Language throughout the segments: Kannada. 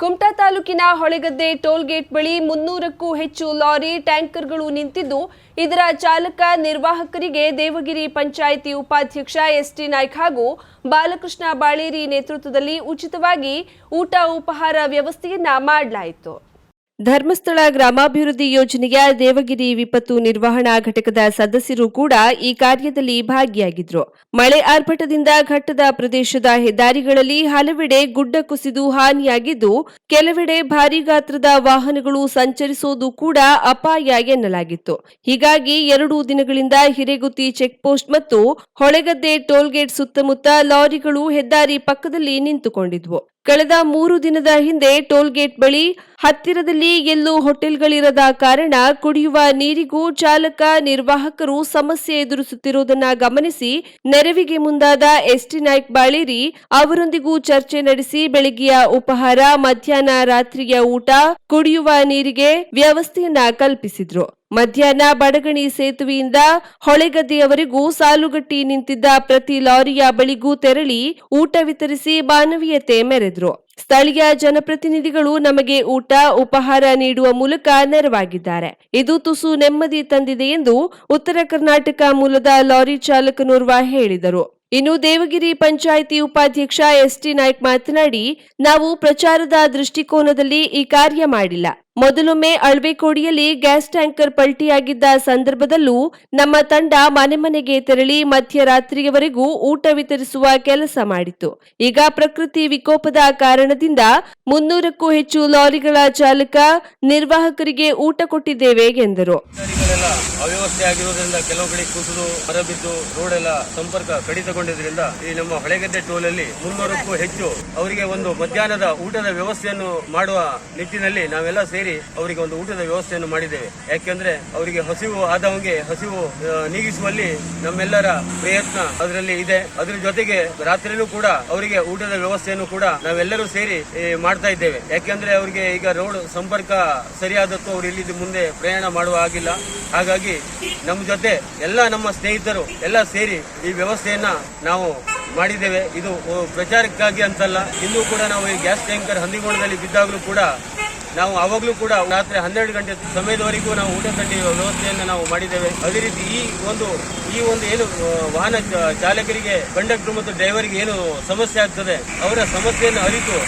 ಕುಮಟಾ ತಾಲೂಕಿನ ಹೊಳೆಗದ್ದೆ ಟೋಲ್ಗೇಟ್ ಬಳಿ ಮುನ್ನೂರಕ್ಕೂ ಹೆಚ್ಚು ಲಾರಿ ಟ್ಯಾಂಕರ್ಗಳು ನಿಂತಿದ್ದು, ಇದರ ಚಾಲಕ, ನಿರ್ವಾಹಕರಿಗೆ ದೇವಗಿರಿ ಪಂಚಾಯಿತಿ ಉಪಾಧ್ಯಕ್ಷ ಎಸ್ಟಿ ನಾಯ್ಕ್ ಹಾಗೂ ಬಾಲಕೃಷ್ಣ ಬಾಳೇರಿ ನೇತೃತ್ವದಲ್ಲಿ ಉಚಿತವಾಗಿ ಊಟ ಉಪಹಾರ ವ್ಯವಸ್ಥೆಯನ್ನ ಮಾಡಲಾಯಿತು. ಧರ್ಮಸ್ಥಳ ಗ್ರಾಮಾಭಿವೃದ್ಧಿ ಯೋಜನೆಯ ದೇವಗಿರಿ ವಿಪತ್ತು ನಿರ್ವಹಣಾ ಘಟಕದ ಸದಸ್ಯರು ಕೂಡ ಈ ಕಾರ್ಯದಲ್ಲಿ ಭಾಗಿಯಾಗಿದ್ರು. ಮಳೆ ಆರ್ಭಟದಿಂದ ಘಟ್ಟದ ಪ್ರದೇಶದ ಹೆದ್ದಾರಿಗಳಲ್ಲಿ ಹಲವೆಡೆ ಗುಡ್ಡ ಕುಸಿದು ಹಾನಿಯಾಗಿದ್ದು, ಕೆಲವೆಡೆ ಭಾರೀ ಗಾತ್ರದ ವಾಹನಗಳು ಸಂಚರಿಸೋದು ಕೂಡ ಅಪಾಯ ಎನ್ನಲಾಗಿತ್ತು. ಹೀಗಾಗಿ ಎರಡು ದಿನಗಳಿಂದ ಹಿರೇಗುತ್ತಿ ಚೆಕ್ಪೋಸ್ಟ್ ಮತ್ತು ಹೊಳೆಗದ್ದೆ ಟೋಲ್ಗೇಟ್ ಸುತ್ತಮುತ್ತ ಲಾರಿಗಳು ಹೆದ್ದಾರಿ ಪಕ್ಕದಲ್ಲಿ ನಿಂತುಕೊಂಡಿದ್ವು. ಕಳೆದ ಮೂರು ದಿನದ ಹಿಂದೆ ಟೋಲ್ಗೇಟ್ ಬಳಿ ಹತ್ತಿರದಲ್ಲಿ ಎಲ್ಲೂ ಹೋಟೆಲ್ಗಳಿರದ ಕಾರಣ ಕುಡಿಯುವ ನೀರಿಗೂ ಚಾಲಕ, ನಿರ್ವಾಹಕರು ಸಮಸ್ಯೆ ಎದುರಿಸುತ್ತಿರುವುದನ್ನ ಗಮನಿಸಿ ನೆರವಿಗೆ ಮುಂದಾದ ಎಸ್ಟಿ ನಾಯ್ಕ್ ಬಾಳೇರಿ ಅವರೊಂದಿಗೂ ಚರ್ಚೆ ನಡೆಸಿ ಬೆಳಗ್ಗೆಯ ಉಪಹಾರ, ಮಧ್ಯಾಹ್ನ ರಾತ್ರಿಯ ಊಟ, ಕುಡಿಯುವ ನೀರಿಗೆ ವ್ಯವಸ್ಥೆಯನ್ನ ಕಲ್ಪಿಸಿದ್ರು. ಮಧ್ಯಾಹ್ನ ಬಡಗಣಿ ಸೇತುವೆಯಿಂದ ಹೊಳೆಗದ್ದೆಯವರೆಗೂ ಸಾಲುಗಟ್ಟಿ ನಿಂತಿದ್ದ ಪ್ರತಿ ಲಾರಿಯ ಬಳಿಗೂ ತೆರಳಿ ಊಟ ವಿತರಿಸಿ ಮಾನವೀಯತೆ ಮೆರೆದ್ರು. ಸ್ಥಳೀಯ ಜನಪ್ರತಿನಿಧಿಗಳು ನಮಗೆ ಊಟ, ಉಪಹಾರ ನೀಡುವ ಮೂಲಕ ನೆರವಾಗಿದ್ದಾರೆ. ಇದು ತುಸು ನೆಮ್ಮದಿ ತಂದಿದೆ ಎಂದು ಉತ್ತರ ಕರ್ನಾಟಕ ಮೂಲದ ಲಾರಿ ಚಾಲಕನೋರ್ವ ಹೇಳಿದರು. ಇನ್ನು ದೇವಗಿರಿ ಪಂಚಾಯಿತಿ ಉಪಾಧ್ಯಕ್ಷ ಎಸ್ಟಿ ನಾಯ್ಕ್ ಮಾತನಾಡಿ, ನಾವು ಪ್ರಚಾರದ ದೃಷ್ಟಿಕೋನದಲ್ಲಿ ಈ ಕಾರ್ಯ ಮಾಡಿಲ್ಲ. ಮೊದಲೊಮ್ಮೆ ಅಳ್ವೆಕೋಡಿಯಲ್ಲಿ ಗ್ಯಾಸ್ ಟ್ಯಾಂಕರ್ ಪಲ್ಟಿಯಾಗಿದ್ದ ಸಂದರ್ಭದಲ್ಲೂ ನಮ್ಮ ತಂಡ ಮನೆ ಮನೆಗೆ ತೆರಳಿ ಮಧ್ಯರಾತ್ರಿಯವರೆಗೂ ಊಟ ವಿತರಿಸುವ ಕೆಲಸ ಮಾಡಿತು. ಈಗ ಪ್ರಕೃತಿ ವಿಕೋಪದ ಕಾರಣದಿಂದ ಮುನ್ನೂರಕ್ಕೂ ಹೆಚ್ಚು ಲಾರಿಗಳ ಚಾಲಕ ನಿರ್ವಾಹಕರಿಗೆ ಊಟ ಕೊಟ್ಟಿದ್ದೇವೆ, ಎಂದರು. ಗಾಡಿಗಳೆಲ್ಲ ಅವ್ಯವಸ್ಥೆ ಆಗಿರೋದ್ರಿಂದ ಕೆಲವು ಕಡೆ ಕುಸಿದು ಹೊರಬಿದ್ದು ರೋಡ್ ಎಲ್ಲ ಸಂಪರ್ಕ ಕಡಿತಗೊಂಡಿದ್ರಿಂದ ಈ ನಮ್ಮ ಹೊಳೆಗದ್ದೆ ಟೋಲ್ ಅಲ್ಲಿ ಮುನ್ನೂರಕ್ಕೂ ಹೆಚ್ಚು ಅವರಿಗೆ ಒಂದು ಮಧ್ಯಾಹ್ನದ ಊಟದ ವ್ಯವಸ್ಥೆಯನ್ನು ಮಾಡುವ ನಿಟ್ಟಿನಲ್ಲಿ ನಾವೆಲ್ಲ ಸೇರಿ ಅವರಿಗೆ ಒಂದು ಊಟದ ವ್ಯವಸ್ಥೆಯನ್ನು ಮಾಡಿದ್ದೇವೆ. ಯಾಕೆಂದ್ರೆ ಅವರಿಗೆ ಹಸಿವು ಆದವಂಗೆ ಹಸಿವು ನೀಗಿಸುವಲ್ಲಿ ನಮ್ಮೆಲ್ಲರ ಪ್ರಯತ್ನ ಅದರಲ್ಲಿ ಇದೆ. ಅದರ ಜೊತೆಗೆ ರಾತ್ರಿಯೂ ಕೂಡ ಅವರಿಗೆ ಊಟದ ವ್ಯವಸ್ಥೆಯನ್ನು ಕೂಡ ನಾವೆಲ್ಲರೂ ಸೇರಿ ಮಾಡ್ತಾ ಇದ್ದೇವೆ. ಯಾಕೆಂದ್ರೆ ಅವರಿಗೆ ಈಗ ರೋಡ್ ಸಂಪರ್ಕ ಸರಿಯಾದತ್ತು ಅವ್ರು ಇಲ್ಲಿ ಮುಂದೆ ಪ್ರಯಾಣ ಮಾಡುವ ಆಗಿಲ್ಲ ಹಾಗಾಗಿ ನಮ್ಮ ಜೊತೆ ಎಲ್ಲ ನಮ್ಮ ಸ್ನೇಹಿತರು ಎಲ್ಲ ಸೇರಿ ಈ ವ್ಯವಸ್ಥೆಯನ್ನ ನಾವು ಮಾಡಿದ್ದೇವೆ. ಇದು ಪ್ರಚಾರಕ್ಕಾಗಿ ಅಂತಲ್ಲ. ಇನ್ನೂ ಕೂಡ ನಾವು ಈ ಗ್ಯಾಸ್ ಟ್ಯಾಂಕರ್ ಹಂದಿಗೋಣದಲ್ಲಿ ಬಿದ್ದಾಗಲೂ ಕೂಡ ನಾವು ಅವಾಗಲೂ ಕೂಡ ರಾತ್ರಿ ಹನ್ನೆರಡು ಗಂಟೆ ಸಮಯದವರೆಗೂ ನಾವು ಊಟ ತಿಂಡಿ ವ್ಯವಸ್ಥೆಯನ್ನು ನಾವು ಮಾಡಿದ್ದೇವೆ. ಅದೇ ರೀತಿ ಈ ಒಂದು ಈ ಒಂದು ಏನು ವಾಹನ ಚಾಲಕರಿಗೆ, ಕಂಡಕ್ಟರ್ ಮತ್ತು ಡ್ರೈವರ್ಗೆ ಏನು ಸಮಸ್ಯೆ ಆಗ್ತದೆ, ಅವರ ಸಮಸ್ಯೆಯನ್ನು ಅರಿತು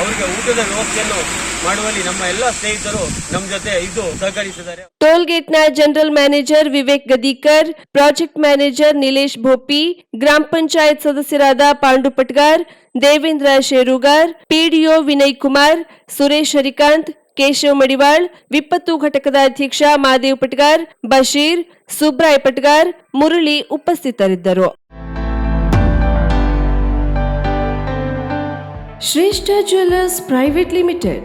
ಅವರಿಗೆ ಊಟದ ವ್ಯವಸ್ಥೆಯನ್ನು ಮಾಡುವಲ್ಲಿ ನಮ್ಮ ಎಲ್ಲ ಸ್ನೇಹಿತರು ನಮ್ಮ ಜೊತೆ ಇದ್ದು ಸಹಕರಿಸಿದ್ದಾರೆ. ಟೋಲ್ಗೇಟ್ನ general manager Vivek Gadikar, project manager Nilesh Bhopi, ಗ್ರಾಮ ಪಂಚಾಯತ್ ಸದಸ್ಯರಾದ ಪಾಂಡು ಪಟ್ಗಾರ್, ದೇವೇಂದ್ರ ಶೇರುಗಾರ್, ಪಿಡಿಒ ವಿನಯ್ ಕುಮಾರ್, ಸುರೇಶ್ ಹರಿಕಾಂತ್, ಕೇಶವ್ ಮಡಿವಾಳ್, ವಿಪತ್ತು ಘಟಕದ ಅಧ್ಯಕ್ಷ ಮಾದೇವ್ ಪಟ್ಗಾರ್, ಬಶೀರ್, ಸುಬ್ರಾಯ್ ಪಟ್ಗಾರ್ ಮುರಳಿ ಉಪಸ್ಥಿತರಿದ್ದರು. Shreshta jewellers private limited